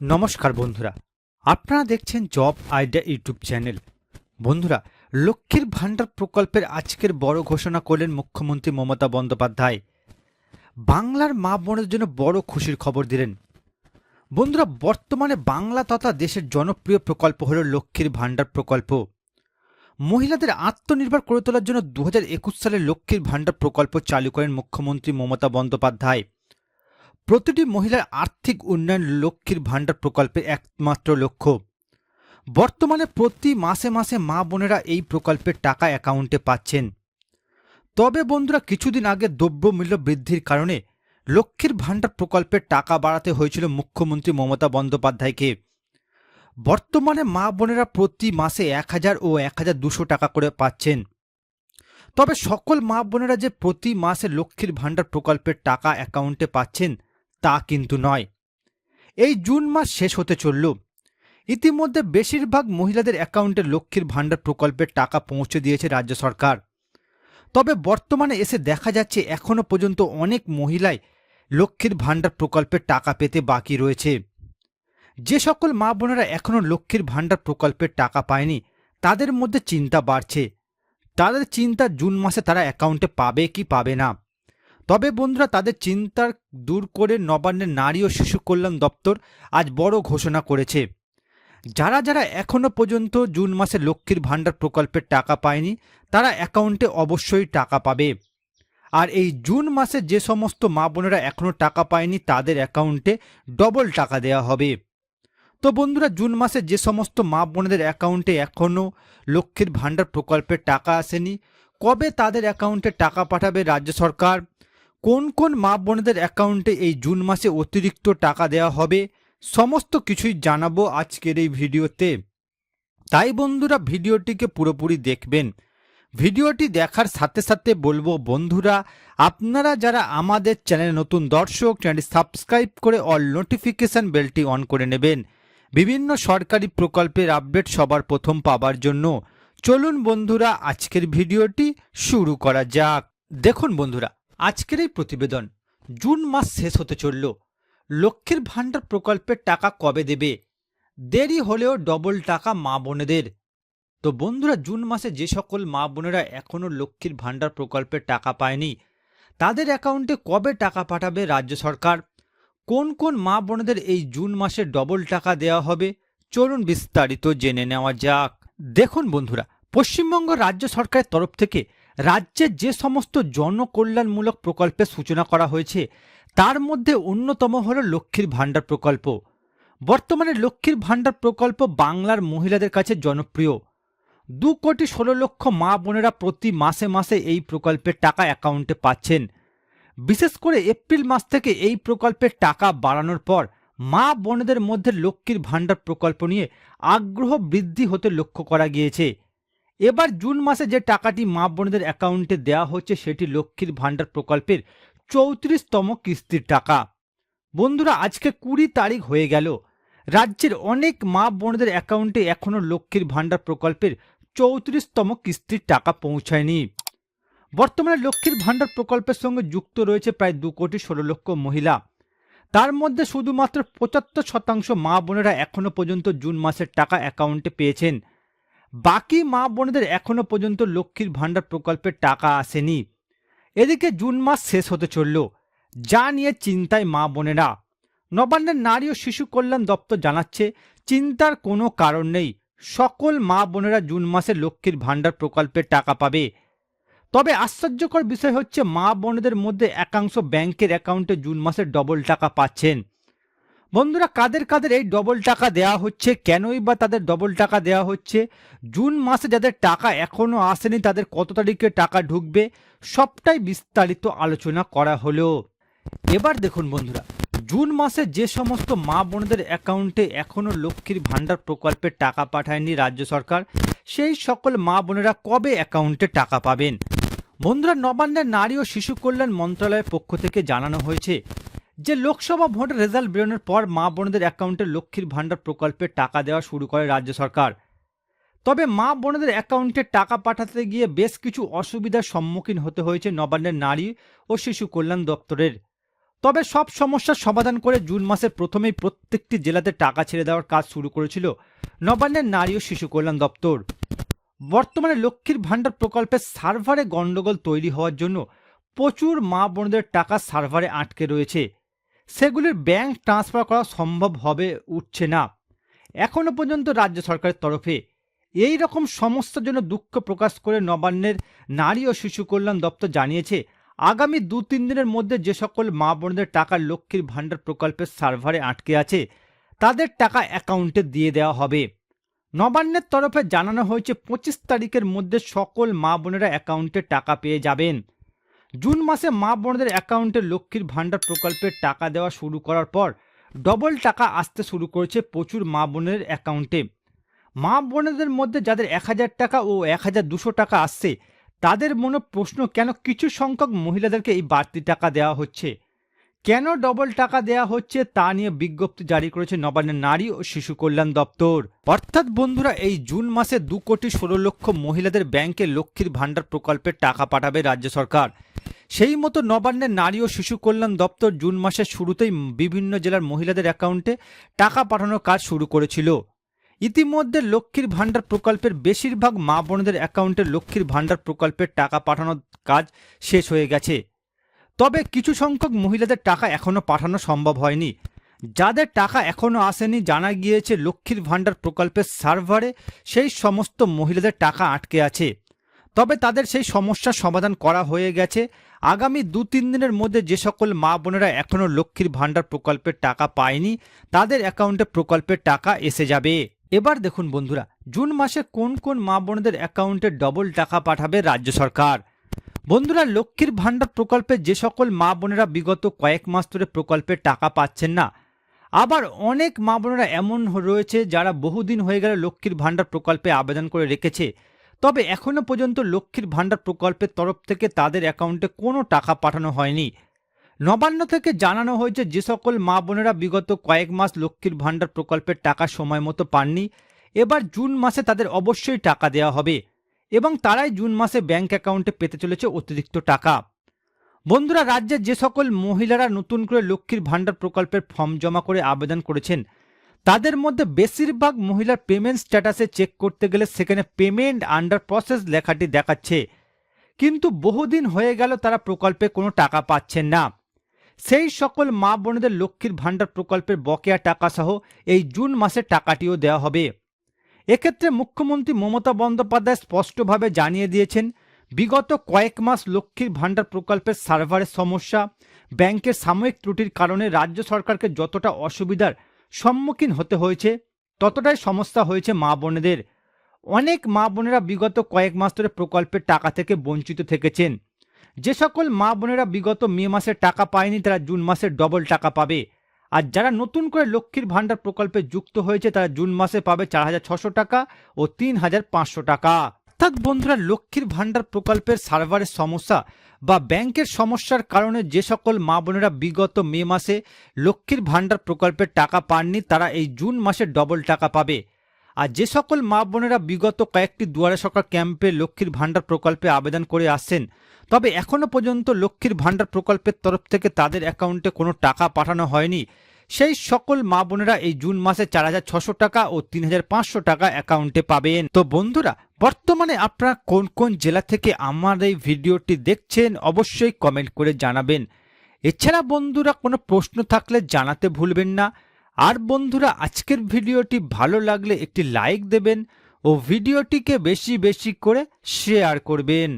নমস্কার বন্ধুরা, আপনারা দেখছেন জব আইডিয়া ইউটিউব চ্যানেল। বন্ধুরা, লক্ষ্মীর ভাণ্ডার প্রকল্পের আজকের বড় ঘোষণা করলেন মুখ্যমন্ত্রী মমতা বন্দ্যোপাধ্যায়। বাংলার মা বোনের জন্য বড় খুশির খবর দিলেন। বন্ধুরা, বর্তমানে বাংলা তথা দেশের জনপ্রিয় প্রকল্প হল লক্ষ্মীর ভাণ্ডার প্রকল্প। মহিলাদের আত্মনির্ভর করে তোলার জন্য দু হাজার একুশ সালে লক্ষ্মীর ভাণ্ডার প্রকল্প চালু করেন মুখ্যমন্ত্রী মমতা বন্দ্যোপাধ্যায়। প্রতিটি মহিলার আর্থিক উন্নয়ন লক্ষ্মীর ভাণ্ডার প্রকল্পের একমাত্র লক্ষ্য। বর্তমানে প্রতি মাসে মাসে মা বোনেরা এই প্রকল্পের টাকা অ্যাকাউন্টে পাচ্ছেন। তবে বন্ধুরা, কিছুদিন আগে দ্রব্যমূল্য বৃদ্ধির কারণে লক্ষ্মীর ভাণ্ডার প্রকল্পের টাকা বাড়াতে হয়েছিল মুখ্যমন্ত্রী মমতা বন্দ্যোপাধ্যায়কে। বর্তমানে মা বোনেরা প্রতি মাসে এক হাজার ও এক হাজার দুশো টাকা করে পাচ্ছেন। তবে সকল মা বোনেরা যে প্রতি মাসে লক্ষ্মীর ভাণ্ডার প্রকল্পের টাকা অ্যাকাউন্টে পাচ্ছেন তা কিন্তু নয়। এই জুন মাস শেষ হতে চলল। ইতিমধ্যে বেশিরভাগ মহিলাদের অ্যাকাউন্টে লক্ষ্মীর ভাণ্ডার প্রকল্পের টাকা পৌঁছে দিয়েছে রাজ্য সরকার। তবে বর্তমানে এসে দেখা যাচ্ছে এখনও পর্যন্ত অনেক মহিলাই লক্ষ্মীর ভাণ্ডার প্রকল্পের টাকা পেতে বাকি রয়েছে। যে সকল মা বোনেরা এখনও লক্ষ্মীর ভাণ্ডার প্রকল্পের টাকা পায়নি, তাদের মধ্যে চিন্তা বাড়ছে। তাদের চিন্তা জুন মাসে তারা অ্যাকাউন্টে পাবে কি পাবে না। তবে বন্ধুরা তাদের চিন্তার দূর করে নবান্নের নারী ও শিশু কল্যাণ দপ্তর আজ বড় ঘোষণা করেছে। যারা যারা এখনও পর্যন্ত জুন মাসে লক্ষ্মীর ভাণ্ডার প্রকল্পের টাকা পায়নি, তারা অ্যাকাউন্টে অবশ্যই টাকা পাবে। আর এই জুন মাসে যে সমস্ত মা বোনেরা এখনও টাকা পায়নি, তাদের অ্যাকাউন্টে ডবল টাকা দেওয়া হবে। তো বন্ধুরা, জুন মাসে যে সমস্ত মা বোনেদের অ্যাকাউন্টে এখনও লক্ষ্মীর ভাণ্ডার প্রকল্পের টাকা আসেনি, কবে তাদের অ্যাকাউন্টে টাকা পাঠাবে রাজ্য সরকার? কোন কোন মা বোনেদের অ্যাকাউন্টে এই জুন মাসে অতিরিক্ত টাকা দেওয়া হবে, সমস্ত কিছুই জানাব আজকের এই ভিডিওতে। তাই বন্ধুরা, ভিডিওটিকে পুরোপুরি দেখবেন। ভিডিওটি দেখার সাথে সাথে বলব, বন্ধুরা, আপনারা যারা আমাদের চ্যানেলে নতুন দর্শক, চ্যানেলটি সাবস্ক্রাইব করে অল নোটিফিকেশান বেলটি অন করে নেবেন। বিভিন্ন সরকারি প্রকল্পের আপডেট সবার প্রথম পাবার জন্য। চলুন বন্ধুরা, আজকের ভিডিওটি শুরু করা যাক। দেখুন বন্ধুরা আজকের এই প্রতিবেদন জুন মাস শেষ হতে চলল। লক্ষ্মীর ভাণ্ডার প্রকল্পের টাকা কবে দেবে? দেরি হলেও ডবল টাকা মা বোনেদের। তো বন্ধুরা, জুন মাসে যে সকল মা বোনেরা এখনও লক্ষ্মীর ভাণ্ডার প্রকল্পের টাকা পায়নি, তাদের অ্যাকাউন্টে কবে টাকা পাঠাবে রাজ্য সরকার? কোন কোন মা বোনেদের এই জুন মাসে ডবল টাকা দেওয়া হবে? চলুন বিস্তারিত জেনে নেওয়া যাক। দেখুন বন্ধুরা, পশ্চিমবঙ্গ রাজ্য সরকারের তরফ থেকে রাজ্যের যে সমস্ত জনকল্যাণমূলক প্রকল্পের সূচনা করা হয়েছে, তার মধ্যে অন্যতম হল লক্ষ্মীর ভাণ্ডার প্রকল্প। বর্তমানে লক্ষ্মীর ভাণ্ডার প্রকল্প বাংলার মহিলাদের কাছে জনপ্রিয়। দু কোটি ষোলো লক্ষ মা বোনেরা প্রতি মাসে মাসে এই প্রকল্পের টাকা অ্যাকাউন্টে পাচ্ছেন। বিশেষ করে এপ্রিল মাস থেকে এই প্রকল্পের টাকা বাড়ানোর পর মা বোনেদের মধ্যে লক্ষ্মীর ভাণ্ডার প্রকল্প নিয়ে আগ্রহ বৃদ্ধি হতে লক্ষ্য করা গিয়েছে। এবার জুন মাসে যে টাকাটি মা বোনদের অ্যাকাউন্টে দেওয়া হচ্ছে, সেটি লক্ষ্মীর ভাণ্ডার প্রকল্পের চৌত্রিশতম কিস্তির টাকা। বন্ধুরা, আজকে কুড়ি তারিখ হয়ে গেল। রাজ্যের অনেক মা বোনদের অ্যাকাউন্টে এখনও লক্ষ্মীর ভাণ্ডার প্রকল্পের চৌত্রিশতম কিস্তির টাকা পৌঁছায়নি। বর্তমানে লক্ষ্মীর ভাণ্ডার প্রকল্পের সঙ্গে যুক্ত রয়েছে প্রায় দু কোটি ষোলো লক্ষ মহিলা। তার মধ্যে শুধুমাত্র পঁচাত্তর শতাংশ মা বোনেরা এখনও পর্যন্ত জুন মাসের টাকা অ্যাকাউন্টে পেয়েছেন। বাকি মা বোনেদের এখনও পর্যন্ত লক্ষ্মীর ভাণ্ডার প্রকল্পের টাকা আসেনি। এদিকে জুন মাস শেষ হতে চলল, যা নিয়ে চিন্তায় মা বোনেরা। নবান্নের নারী ও শিশু কল্যাণ দপ্তর জানাচ্ছে, চিন্তার কোনো কারণ নেই, সকল মা বোনেরা জুন মাসে লক্ষ্মীর ভাণ্ডার প্রকল্পের টাকা পাবে। তবে আশ্চর্যকর বিষয় হচ্ছে, মা বোনেদের মধ্যে একাংশ ব্যাংকের অ্যাকাউন্টে জুন মাসে ডবল টাকা পাচ্ছেন। বন্ধুরা, কাদের কাদের এই ডবল টাকা দেওয়া হচ্ছে? কেনই বা তাদের ডবল টাকা দেওয়া হচ্ছে? জুন মাসে যাদের টাকা এখনও আসেনি, তাদের কত তারিখে টাকা ঢুকবে? সবটাই বিস্তারিত আলোচনা করা হলো। এবার দেখুন বন্ধুরা, জুন মাসে যে সমস্ত মা বোনদের অ্যাকাউন্টে এখনও লক্ষ্মীর ভাণ্ডার প্রকল্পের টাকা পাঠায়নি রাজ্য সরকার, সেই সকল মা বোনেরা কবে অ্যাকাউন্টে টাকা পাবেন? বন্ধুরা, নবান্নের নারী ও শিশু কল্যাণ মন্ত্রণালয়ের পক্ষ থেকে জানানো হয়েছে যে লোকসভা ভোটের রেজাল্ট বেরোনোর পর মা বোনদের অ্যাকাউন্টে লক্ষ্মীর ভাণ্ডার প্রকল্পের টাকা দেওয়া শুরু করে রাজ্য সরকার। তবে মা বোনদের অ্যাকাউন্টে টাকা পাঠাতে গিয়ে বেশ কিছু অসুবিধার সম্মুখীন হতে হয়েছে নবান্নের নারী ও শিশু কল্যাণ দপ্তরের। তবে সব সমস্যার সমাধান করে জুন মাসের প্রথমেই প্রত্যেকটি জেলাতে টাকা ছেড়ে দেওয়ার কাজ শুরু করেছিল নবান্নের নারী ও শিশু কল্যাণ দপ্তর। বর্তমানে লক্ষ্মীর ভাণ্ডার প্রকল্পের সার্ভারে গণ্ডগোল তৈরি হওয়ার জন্য প্রচুর মা বোনদের টাকা সার্ভারে আটকে রয়েছে। সেগুলির ব্যাংক ট্রান্সফার করা সম্ভব হবে, উঠছে না। এখনও পর্যন্ত রাজ্য সরকারের তরফে এই রকম সমস্যার জন্য দুঃখ প্রকাশ করে নবান্নের নারী ও শিশু কল্যাণ দপ্তর জানিয়েছে, আগামী দু তিন দিনের মধ্যে যে সকল মা বোনদের টাকা লক্ষ্মীর ভাণ্ডার প্রকল্পের সার্ভারে আটকে আছে, তাদের টাকা অ্যাকাউন্টে দিয়ে দেওয়া হবে। নবান্নের তরফে জানানো হয়েছে, পঁচিশ তারিখের মধ্যে সকল মা বোনেরা অ্যাকাউন্টে টাকা পেয়ে যাবেন। জুন মাসে মা বোনদের অ্যাকাউন্টে লক্ষ্মীর ভাণ্ডার প্রকল্পের টাকা দেওয়া শুরু করার পর ডবল টাকা আসতে শুরু করেছে প্রচুর মা বোনের অ্যাকাউন্টে। মা বোনেদের মধ্যে যাদের এক হাজার টাকা ও এক হাজার দুশো টাকা আসছে, তাদের মনে প্রশ্ন, কেন কিছু সংখ্যক মহিলাদেরকে এই বাড়তি টাকা দেওয়া হচ্ছে? কেন ডবল টাকা দেওয়া হচ্ছে তা নিয়ে বিজ্ঞপ্তি জারি করেছে নবান্নের নারী ও শিশু কল্যাণ দপ্তর। অর্থাৎ বন্ধুরা, এই জুন মাসে দু কোটি ষোলো লক্ষ মহিলাদের ব্যাংকে লক্ষ্মীর ভাণ্ডার প্রকল্পের টাকা পাঠাবে রাজ্য সরকার। সেই মতো নবান্নের নারী ও শিশু কল্যাণ দপ্তর জুন মাসের শুরুতেই বিভিন্ন জেলার মহিলাদের অ্যাকাউন্টে টাকা পাঠানোর কাজ শুরু করেছিল। ইতিমধ্যে লক্ষ্মীর ভাণ্ডার প্রকল্পের বেশিরভাগ মা বোনদের অ্যাকাউন্টে লক্ষ্মীর ভাণ্ডার প্রকল্পের টাকা পাঠানোর কাজ শেষ হয়ে গেছে। তবে কিছু সংখ্যক মহিলাদের টাকা এখনও পাঠানো সম্ভব হয়নি। যাদের টাকা এখনও আসেনি, জানা গিয়েছে লক্ষ্মীর ভাণ্ডার প্রকল্পের সার্ভারে সেই সমস্ত মহিলাদের টাকা আটকে আছে। তবে তাদের সেই সমস্যার সমাধান করা হয়ে গেছে। আগামী দু তিন দিনের মধ্যে যে সকল মা বোনেরা এখনও লক্ষ্মীর ভাণ্ডার প্রকল্পের টাকা পায়নি, তাদের অ্যাকাউন্টে প্রকল্পের টাকা এসে যাবে। এবার দেখুন বন্ধুরা, জুন মাসে কোন কোন মা বোনদের অ্যাকাউন্টে ডবল টাকা পাঠাবে রাজ্য সরকার? বন্ধুরা, লক্ষ্মীর ভাণ্ডার প্রকল্পে যে সকল মা বোনেরা বিগত কয়েক মাস ধরে প্রকল্পের টাকা পাচ্ছেন না, আবার অনেক মা বোনেরা এমন রয়েছে যারা বহুদিন হয়ে গেলে লক্ষ্মীর ভাণ্ডার প্রকল্পে আবেদন করে রেখেছে। তবে এখনও পর্যন্ত লক্ষ্মীর ভাণ্ডার প্রকল্পের তরফ থেকে তাদের অ্যাকাউন্টে কোনো টাকা পাঠানো হয়নি। নবান্ন থেকে জানানো হয়েছে যে সকল মা বোনেরা বিগত কয়েক মাস লক্ষ্মীর ভাণ্ডার প্রকল্পের টাকা সময় মতো পাননি। এবার জুন মাসে তাদের অবশ্যই টাকা দেওয়া হবে এবং তারাই জুন মাসে ব্যাংক অ্যাকাউন্টে পেতে চলেছে অতিরিক্ত টাকা। বন্ধুরা, রাজ্যের যে সকল মহিলারা নতুন করে লক্ষ্মীর ভাণ্ডার প্রকল্পের ফর্ম জমা করে আবেদন করেছেন তাদের মধ্যে বেশিরভাগ মহিলার পেমেন্ট স্ট্যাটাসে চেক করতে গেলে সেখানে পেমেন্ট আন্ডার প্রসেস লেখাটি দেখাচ্ছে। কিন্তু বহুদিন হয়ে গেল তারা প্রকল্পে কোনো টাকা পাচ্ছেন না। সেই সকল মা বোনেদের লক্ষ্মীর ভাণ্ডার প্রকল্পের বকেয়া টাকা সহ এই জুন মাসে টাকাটিও দেওয়া হবে। এক্ষেত্রে মুখ্যমন্ত্রী মমতা বন্দ্যোপাধ্যায় স্পষ্টভাবে জানিয়ে দিয়েছেন, বিগত কয়েক মাস লক্ষ্মীর ভাণ্ডার প্রকল্পের সার্ভারের সমস্যা, ব্যাংকের সাময়িক ত্রুটির কারণে রাজ্য সরকারকে যতটা অসুবিধার সম্মুখীন হতে হয়েছে, ততটাই সমস্যা হয়েছে মা বোনেদের। অনেক মা বোনেরা বিগত কয়েক মাস ধরে প্রকল্পের টাকা থেকে বঞ্চিত থেকেছেন। যে সকল মা বোনেরা বিগত মে মাসে টাকা পায়নি, তারা জুন মাসে ডবল টাকা পাবে। আর যারা নতুন করে লক্ষ্মীর ভাণ্ডার প্রকল্পে যুক্ত হয়েছে, তারা জুন মাসে পাবে চার হাজার ছশো টাকা ও তিন হাজার পাঁচশো টাকা। অর্থাৎ বন্ধুরা, লক্ষ্মীর ভাণ্ডার প্রকল্পের সার্ভারের সমস্যা বা ব্যাংকের সমস্যার কারণে যে সকল মা বোনেরা বিগত মে মাসে লক্ষ্মীর ভাণ্ডার প্রকল্পের টাকা পাননি, তারা এই জুন মাসে ডবল টাকা পাবে। আর যে সকল মা বোনেরা বিগত কয়েকটি দুয়ারে সরকার ক্যাম্পে লক্ষ্মীর ভাণ্ডার প্রকল্পে আবেদন করে আসছেন, তবে এখনও পর্যন্ত লক্ষ্মীর ভাণ্ডার প্রকল্পের তরফ থেকে তাদের অ্যাকাউন্টে কোনো টাকা পাঠানো হয়নি। সেই সকল মা বোনেরা এই জুন মাসে চার হাজার ছশো টাকা ও তিন হাজার পাঁচশো টাকা অ্যাকাউন্টে পাবেন। তো বন্ধুরা, বর্তমানে আপনারা কোন কোন জেলা থেকে আমার এই ভিডিওটি দেখছেন অবশ্যই কমেন্ট করে জানাবেন। এছাড়া বন্ধুরা, কোনো প্রশ্ন থাকলে জানাতে ভুলবেন না। আর বন্ধুরা, আজকের ভিডিওটি ভালো লাগলে একটি লাইক দেবেন ও ভিডিওটিকে বেশি বেশি করে শেয়ার করবেন।